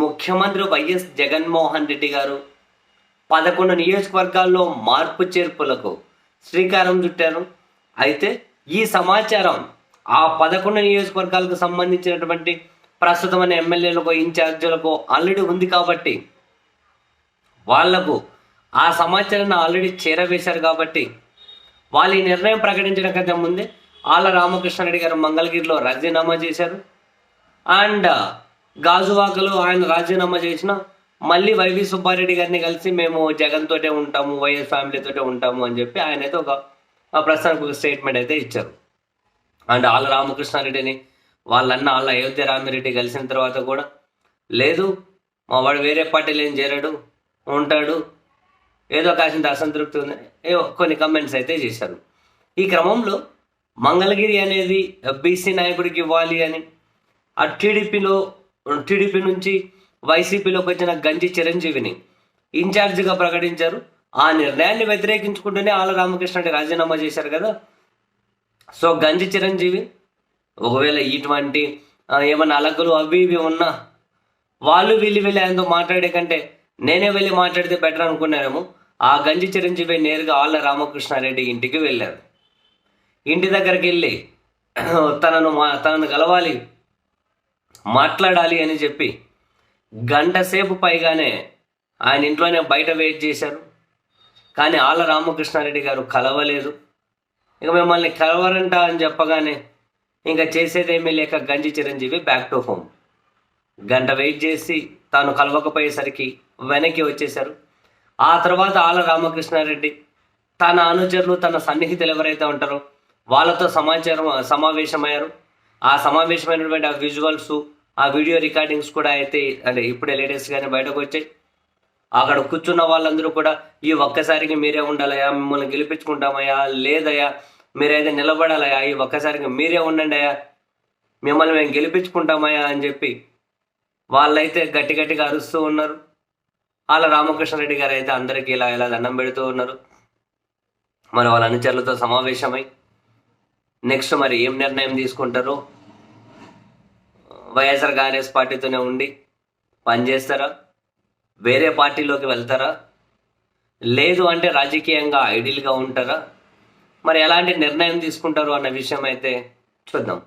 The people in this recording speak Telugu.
ముఖ్యమంత్రి వైఎస్ జగన్మోహన్ రెడ్డి గారు పదకొండు నియోజకవర్గాల్లో మార్పు చేర్పులకు శ్రీకారం చుట్టారు. అయితే ఈ సమాచారం ఆ పదకొండు నియోజకవర్గాలకు సంబంధించినటువంటి ప్రస్తుతమైన ఎమ్మెల్యేలకు ఇన్ఛార్జీలకు ఆల్రెడీ ఉంది కాబట్టి వాళ్ళకు ఆ సమాచారాన్ని ఆల్రెడీ చేరవేశారు కాబట్టి వాళ్ళు ఈ నిర్ణయం ప్రకటించడం కంటే ముందే ఆళ్ళ రామకృష్ణారెడ్డి గారు మంగళగిరిలో రాజీనామా చేశారు. అండ్ గాజువాకలో ఆయన రాజీనామా చేసిన మళ్ళీ వైవి సుబ్బారెడ్డి గారిని కలిసి మేము జగన్ తోటే ఉంటాము వైఎస్ ఫ్యామిలీతోటే ఉంటాము అని చెప్పి ఆయన అయితే ఒక ప్రస్తుతానికి ఒక స్టేట్మెంట్ అయితే ఇచ్చారు. అండ్ ఆళ్ళ రామకృష్ణారెడ్డిని వాళ్ళన్న వాళ్ళ అయోధ్య రామిరెడ్డి కలిసిన తర్వాత కూడా లేదు మా వాడు వేరే పార్టీలో ఏం చేరాడు ఉంటాడు ఏదో కాసింత అసంతృప్తి ఉంది కొన్ని కమెంట్స్ అయితే చేశారు. ఈ క్రమంలో మంగళగిరి అనేది బీసీ నాయకుడికి ఇవ్వాలి అని ఆ టీడీపీలో టీడీపీ నుంచి వైసీపీలోకి వచ్చిన గంజి చిరంజీవిని ఇన్ఛార్జిగా ప్రకటించారు. ఆ నిర్ణయాన్ని వ్యతిరేకించుకుంటూనే ఆళ్ళ రామకృష్ణ రాజీనామా చేశారు కదా. సో గంజి చిరంజీవి ఒకవేళ ఇటువంటి ఏమైనా ఏమన్నా అలకలు అవి ఇవి ఉన్నా వాళ్ళు వీళ్ళు వెళ్ళి ఆయనతో మాట్లాడే కంటే నేనే వెళ్ళి మాట్లాడితే బెటర్ అనుకున్నానేమో ఆ గంజి చిరంజీవి నేరుగా ఆళ్ళ రామకృష్ణారెడ్డి ఇంటికి వెళ్ళారు. ఇంటి దగ్గరికి వెళ్ళి తనను మా తనను కలవాలి. మాట్లాడాలి అని చెప్పి గంట సేపు పైగానే ఆయన ఇంట్లోనే బయట వెయిట్ చేశారు. కానీ ఆళ్ళ రామకృష్ణారెడ్డి గారు కలవలేదు. ఇక మిమ్మల్ని కలవరంట అని చెప్పగానే ఇంకా చేసేదేమీ లేక Ganji Chiranjeevi back to home గంట వెయిట్ చేసి తాను కలవకపోయేసరికి వెనక్కి వచ్చేశారు. ఆ తర్వాత ఆళ్ళ రామకృష్ణారెడ్డి తన అనుచరులు తన సన్నిహితులు ఎవరైతే ఉంటారో వాళ్ళతో సమాచారం సమావేశమయ్యారు. ఆ సమావేశమైనటువంటి ఆ విజువల్స్ ఆ వీడియో రికార్డింగ్స్ కూడా అయితే అంటే ఇప్పుడే లేటెస్ట్గానే బయటకు వచ్చాయి. అక్కడ కూర్చున్న వాళ్ళందరూ కూడా ఈ ఒక్కసారికి మీరే ఉండాలయా మిమ్మల్ని గెలిపించుకుంటామయ్యా లేదయ్యా మీరైతే నిలబడాలయా ఈ ఒక్కసారికి మీరే ఉండండి అయ్యా మిమ్మల్ని మేము గెలిపించుకుంటామయ్యా అని చెప్పి వాళ్ళైతే గట్టి గట్టిగా అరుస్తూ ఉన్నారు. వాళ్ళ రామకృష్ణారెడ్డి గారు అయితే అందరికీ ఇలా ఇలా దండం పెడుతూ ఉన్నారు. మరి వాళ్ళ అనుచరులతో సమావేశమై నెక్స్ట్ మరి ఏం నిర్ణయం తీసుకుంటారు? వైఎస్ఆర్ కాంగ్రెస్ పార్టీతోనే ఉండి పనిచేస్తారా వేరే పార్టీలోకి వెళ్తారా? లేదు అంటే రాజకీయంగా ఐడియల్గా ఉంటారా? మరి ఎలాంటి నిర్ణయం తీసుకుంటారు అన్న విషయం అయితే చూద్దాం.